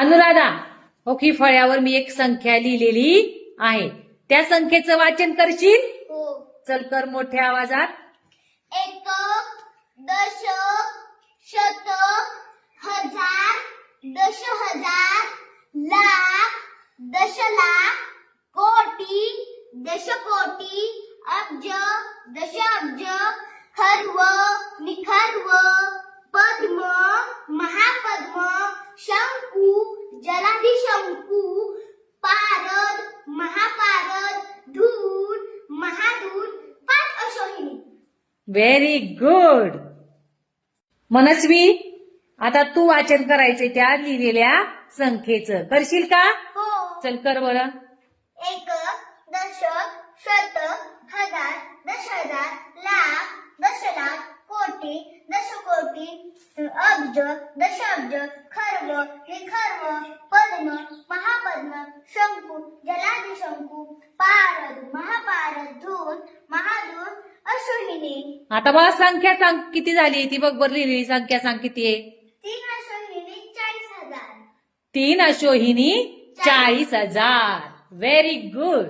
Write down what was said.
Anuradha okay फळ्यावर मी एक संख्या लिहिलेली आहे. त्या संख्येचं वाचन करशील? हो. चल कर मोठ्या आवाजात. एक दशक शतक हजार दश हजार लाख दशलाख कोटी दशकोटी अब्ज दशअब्ज खर्व निखर्व पद्म महापद्म शंकू जलाधिशंकू पारद महापारद धूल महाधूल पाच अशोहिनी व्हेरी गुड मनस्वी आता तू वाचन करायचे त्या लिहिलेल्या संख्येचं. करशील का? हो. चल कर बरं. एक दशक शतक हजार दश हजार लाख दशलाख कोटी दशकोटी अब्ज दशअब्ज खर्व निखर्व पद्म महापद्म शंकू जलाधिशंकू पारद महापारद धूल आता मला संख्या सांग किती झाली ती बघ बरं लिहिलेली संख्या सांग किती आहे? तीन अश्वहिनी चाळीस हजार. तीन अशोहिनी चाळीस. हजार. Very good